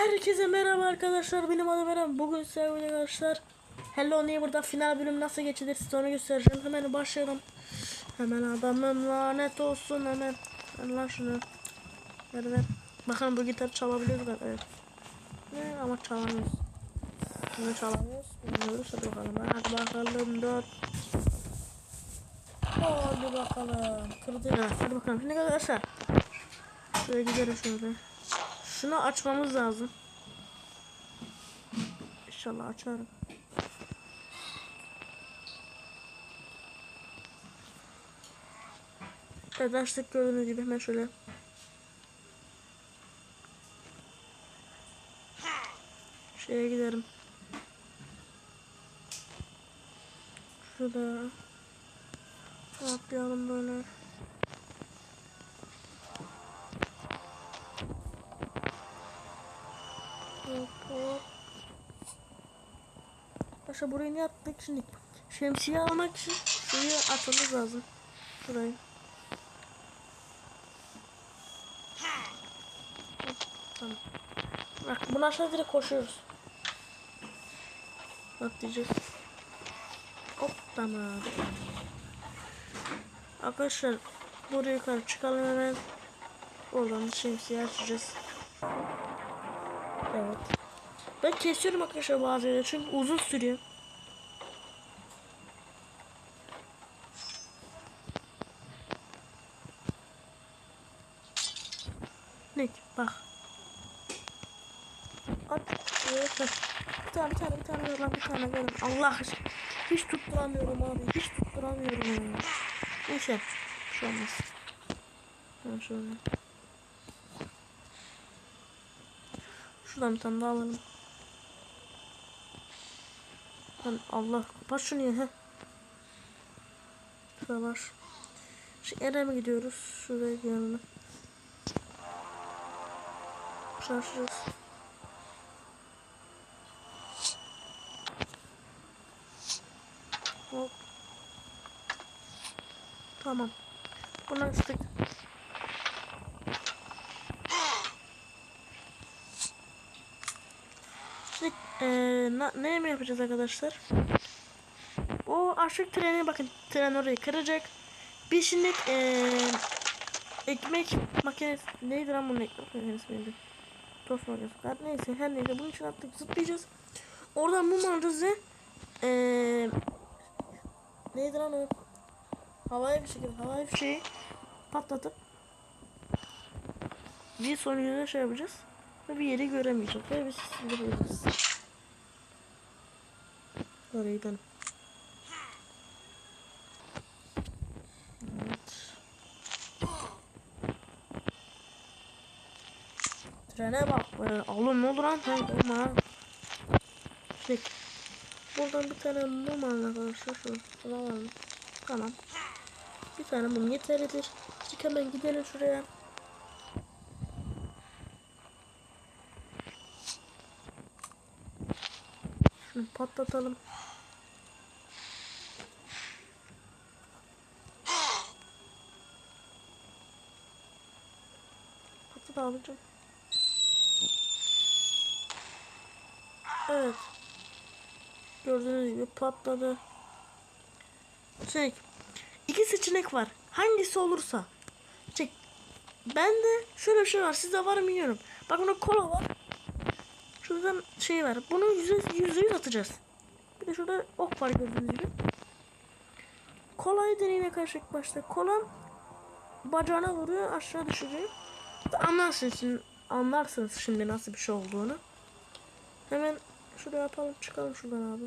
Herkese merhaba arkadaşlar benim adım Eren. Bugün sevgili arkadaşlar Hello Neighbor'da final bölüm nasıl geçilir size onu göstereceğim. Hemen başlayalım. Hemen adamım lanet olsun hemen. Ver lan şunu. Ver ver. Bakın bu gitarı çalabiliyoruz galiba evet. Ne ama çalamıyoruz. Bunu çalamıyoruz Bilmiyoruz. Hadi bakalım hadi bakalım dört. Hadi bakalım. Kırdı hadi bakalım. Şimdi arkadaşlar Şöyle gidelim şöyle şunu açmamız lazım. İnşallah açarım. Açtık gördüğünüz gibi hemen şöyle. Şeye giderim. Şurada. Atlayalım böyle. Hop hop. Başa burayı ne yaptık şimdi? Şemsiye almak için şeyi atmamız lazım. Burayı. Hop, Tamam. Bak bunu aşağı direkt koşuyoruz. Diyecek. Hop tamam. Arkadaşlar buraya yukarı çıkalım hemen. Oradan da şemsiye açacağız. Evet. Ben kesiyorum arkadaşlar bazı çünkü uzun sürüyor. Ne bak. At. Bir tane bir tane bir tane ver lan bir tane ver. lan. Allah aşkına. Hiç tutturamıyorum abi. Hiç tutturamıyorum. Neyse. Bir şey olmaz. Ben şöyle. Şuradan bir tane daha alalım. Lan Allah kapat şunu ya. Şurada var. Şu Ere mi gidiyoruz? Şuraya gidelim. Şaşırız. Hop. Tamam. Bunu açtık. Şimdi na, ne mi yapacağız arkadaşlar? O aşık treni bakın tren orayı kıracak. Biz şimdi eee ekmek makinesi neydi lan bunun ekmek makinesi miydi? Makinesi. Her neyse her neyse bunun için attık zıplayacağız. Oradan mum alacağız ve eee neydi lan o? Havaya bir şekilde havaya bir şeyi patlatıp bir sonucunda şey yapacağız. Ve bir yeri göremeyeceğiz. Ve biz sindireceğiz. Oraya gidelim. Evet. Trene bak. Ee, oğlum ne oldu lan? Ha, olma. Şey, buradan bir tane mum alın arkadaşlar. Şu. Şunu. Tamam. Bir tane mum yeterlidir. Çık hemen gidelim şuraya. Şunu patlatalım. Patlat abicim. Evet. Gördüğünüz gibi patladı. Şey, iki seçenek var. Hangisi olursa. Çek. Ben de şöyle bir şey var. Sizde var mı bilmiyorum. Bak burada kola var. Şuradan şey var. Bunu yüzde yüzde yüz atacağız. Bir de şurada ok var gördüğünüz gibi. Kolayı deneyine karşı başta. Kola bacağına vuruyor aşağı düşürüyor. Anlarsınız şimdi, anlarsınız şimdi nasıl bir şey olduğunu. Hemen şuraya yapalım çıkalım şuradan abi.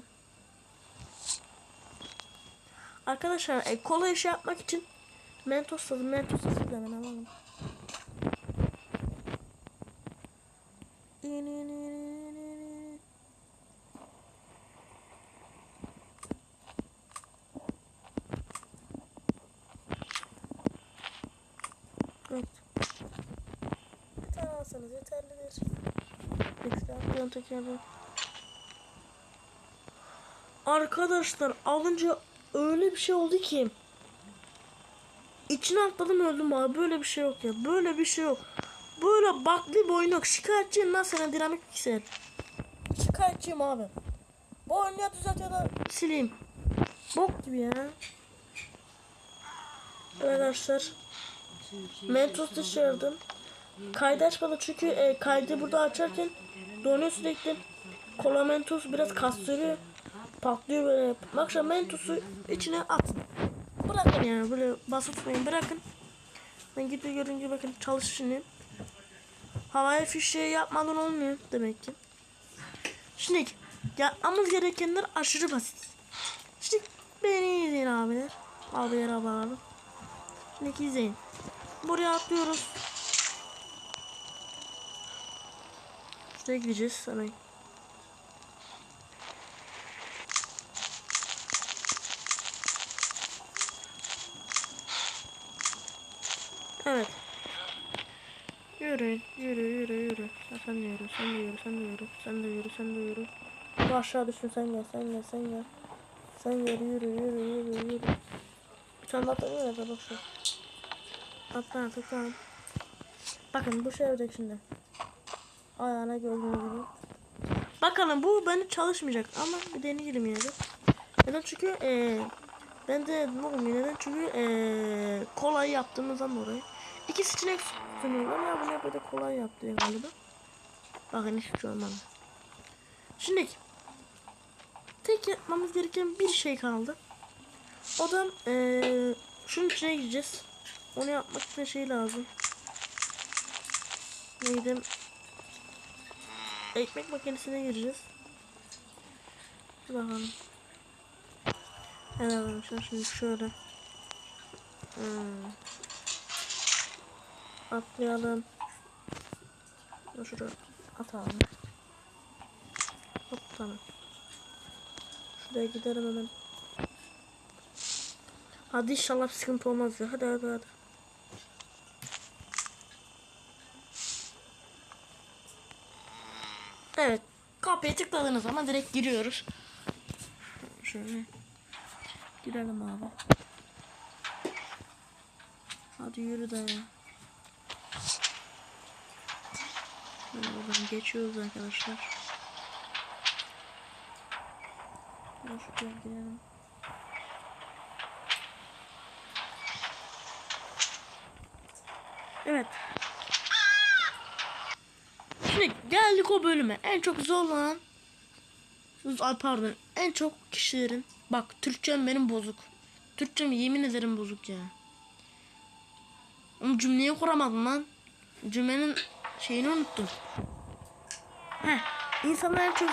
Arkadaşlar e, kola işi yapmak için Mentos tadı Mentos tadı hemen alalım. Evet. Bir tane alsanız yeterlidir. Ekstra tekrardan. Arkadaşlar alınca öyle bir şey oldu ki. İçine atladım öldüm abi. Böyle bir şey yok ya. Böyle bir şey yok. Böyle baklı bir oyun yok. Şikayetçiyim lan sana dinamik piksel. Şikayetçiyim abi. Bu oyunu ya düzelt ya da sileyim. Bok gibi ya. Arkadaşlar. Mentos dışarıdım. Kaydı açmadım çünkü e, kaydı burada açarken donuyor sürekli. Kola Mentos biraz kastırıyor. Patlıyor böyle. Şu Mentos'u içine atın. Bırakın yani böyle basıp tutmayın bırakın. Ben gibi görünce bakın çalış şimdi. Havaya fişeği yapmadan olmuyor demek ki. Şimdi yapmamız gerekenler aşırı basit. Şimdi beni izleyin abiler. Abiler abiler. Şimdi izleyin. Buraya atlıyoruz. Şuraya gideceğiz sana. Evet. Yürü, yürü, yürü, yürü. Sen, sen de yürü, sen de yürü, sen de yürü, sen de yürü, sen de yürü. Bu aşağı düşün, sen gel, sen gel, sen gel. Sen gel, yürü, yürü, yürü, yürü. Bir tane daha ya da bak şu. Atla, atla. Bakın bu şey olacak şimdi. Ayağına gördüğünüz gibi. Bakalım bu bende çalışmayacak ama bir deneyelim yine de. Neden çünkü eee ben de ne olmuyor neden çünkü eee kolay yaptığımızdan dolayı. İki seçenek sunuyorlar ya bunu böyle kolay yaptı galiba. Bakın şey olmadı. Şimdi tek yapmamız gereken bir şey kaldı. O da eee şunun içine gireceğiz. Onu yapmak için şey lazım. Neydi? Ekmek makinesine gireceğiz. Bakalım. Evet arkadaşlar şimdi şöyle. Hmm. Atlayalım. Dur şuraya atalım. Hop tamam. Şuraya gidelim hemen. Hadi inşallah bir sıkıntı olmaz ya. Hadi hadi hadi. Evet. Kapıya tıkladığınız zaman direkt giriyoruz. Şöyle. Girelim abi. Hadi yürü de ya. Buradan geçiyoruz arkadaşlar. Şuraya girelim. Evet. Şimdi geldik o bölüme. En çok zorlanan pardon. En çok kişilerin bak Türkçem benim bozuk. Türkçem yemin ederim bozuk ya. Ama cümleyi kuramadım lan. Cümlenin şeyini unuttum. Heh. İnsanlar çok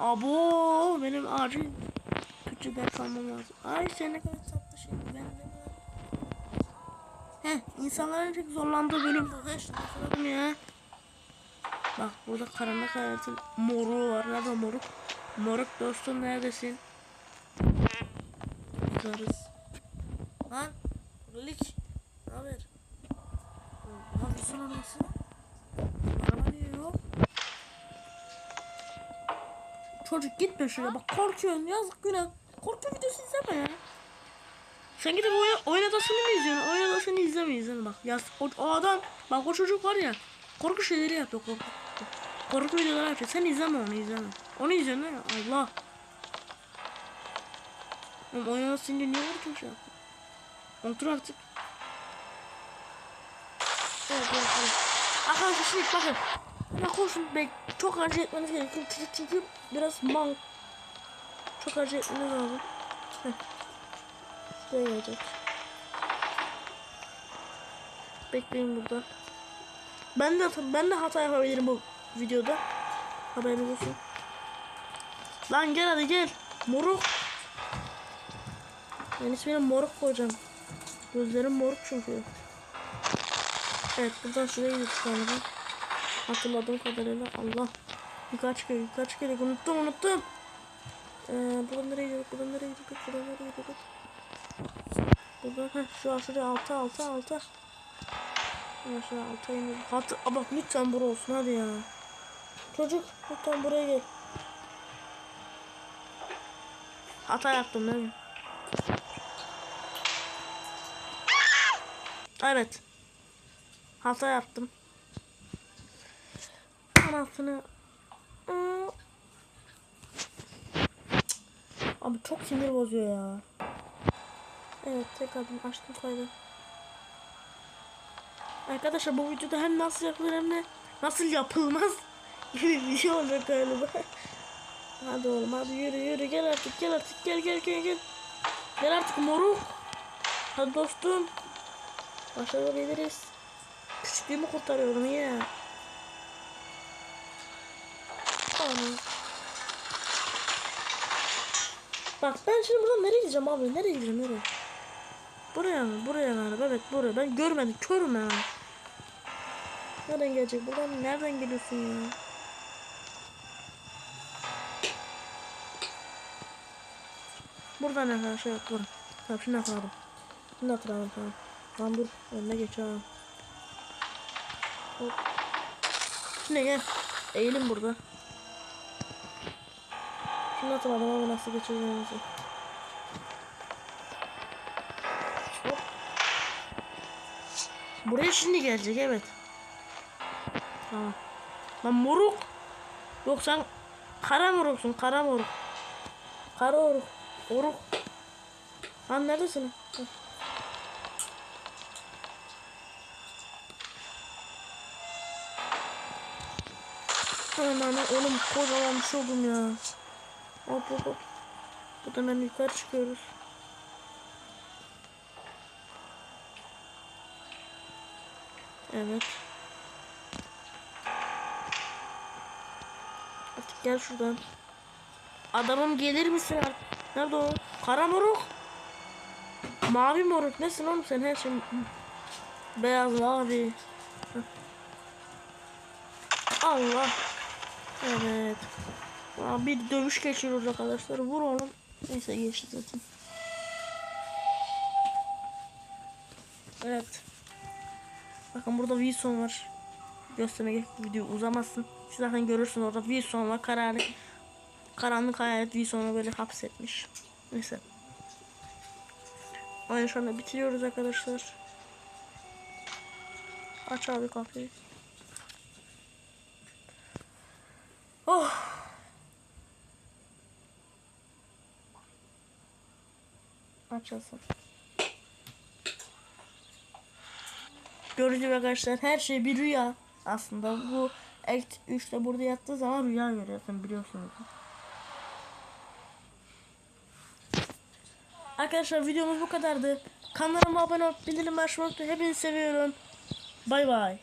Abo benim acil Türkçe ders almam lazım. Ay sen ne kadar tatlı şey. Ben de Heh, insanların çok zorlandığı bölüm. Heh, hatırladım ya. Bak burada karanlık hayatın moru var. Nerede moruk? Moruk dostum neredesin? Bakarız. Lan lik. Ne haber? Ne yapıyorsun anası? Araba niye yok? Çocuk gitme şuraya bak korkuyorsun yazık günah. Korku videosu izleme ya. Sen gidip oyna, oynadasını mı izliyorsun? Oynadasını izleme izleme bak. Yaz, o, o adam bak o çocuk var ya korku şeyleri yapıyor korku. Korku videoları yapıyor. Sen izleme onu izleme. Onu izliyorsun ya Allah. Oğlum oynadasını niye vurdun şey yaptın? Otur artık. Evet evet evet. Arkadaşlar şimdi bakın. Ya koşun bek çok acele etmeniz gerekiyor. Çünkü, çünkü biraz mal. Çok acele etmeniz lazım. Heh. Şuraya gelecek. Bekleyin burada. Ben de ben de hata yapabilirim bu videoda. Haberiniz olsun. Lan gel hadi gel. Moruk. Ben ismini moruk koyacağım. Gözlerim moruk çünkü. Evet buradan şuraya gidiyoruz galiba. Hatırladığım kadarıyla Allah. Birkaç kere birkaç kere unuttum unuttum. Ee, buradan nereye gidiyorduk buradan nereye gidiyorduk buradan nereye gidiyorduk. Buradan heh, şu an şuraya altı altı altı. Ya şuraya altı indir. Hatır, Aa, bak lütfen bura olsun hadi ya. Çocuk lütfen buraya gel. Hata yaptım değil mi? Evet. Hata yaptım. Altını. Aa. Abi çok sinir bozuyor ya. Evet tek adım açtım kaydı. Arkadaşlar bu videoda hem nasıl yapılır hem de nasıl yapılmaz gibi bir şey olacak galiba. hadi oğlum hadi yürü yürü gel artık gel artık gel gel gel gel. Gel artık moruk. Hadi dostum. Başarabiliriz. Küçüklüğümü kurtarıyorum ya. Ana. Bak ben şimdi buradan nereye gideceğim abi? Nereye gideceğim nereye? Buraya mı? Buraya mı? Evet buraya. Ben görmedim. Körüm ben. Nereden gelecek? Buradan nereden geliyorsun ya? Buradan arkadaşlar yok buradan. Tamam şimdi hatırladım. Şimdi hatırladım tamam. Tamam dur. Önüne geç ha. Hop. Şimdi gel. Eğilim burada. Şimdi hatırladım ama nasıl geçeceğimizi. Buraya şimdi gelecek evet. Tamam. Lan moruk. Yok sen kara moruksun kara moruk. Kara moruk. Moruk. Lan neredesin? Aman oğlum bir şey oldum ya. Hop hop hop. Buradan hemen yukarı çıkıyoruz. Evet. Artık gel şuradan. Adamım gelir misin artık? Nerede o? Kara moruk. Mavi moruk. Nesin oğlum sen her şey beyaz mavi. Heh. Allah. Evet. Aa, bir dövüş geçiriyoruz arkadaşlar. Vur oğlum. Neyse geçti zaten. Evet. Bakın burada Wilson var. Göstermek video uzamazsın. Siz zaten görürsünüz orada Wilson var. Karanlık, karanlık hayalet Wilson'u böyle hapsetmiş. Neyse. Oyunu şu anda bitiriyoruz arkadaşlar. Aç abi kapıyı. Açılsın. Gördüğünüz arkadaşlar her şey bir rüya aslında. Bu Act 3'te burada yattığı zaman rüya görüyorsun biliyorsunuz. Arkadaşlar videomuz bu kadardı. Kanalıma abone olup bildirim açmayı unutmayın. Hepinizi seviyorum. Bay bay.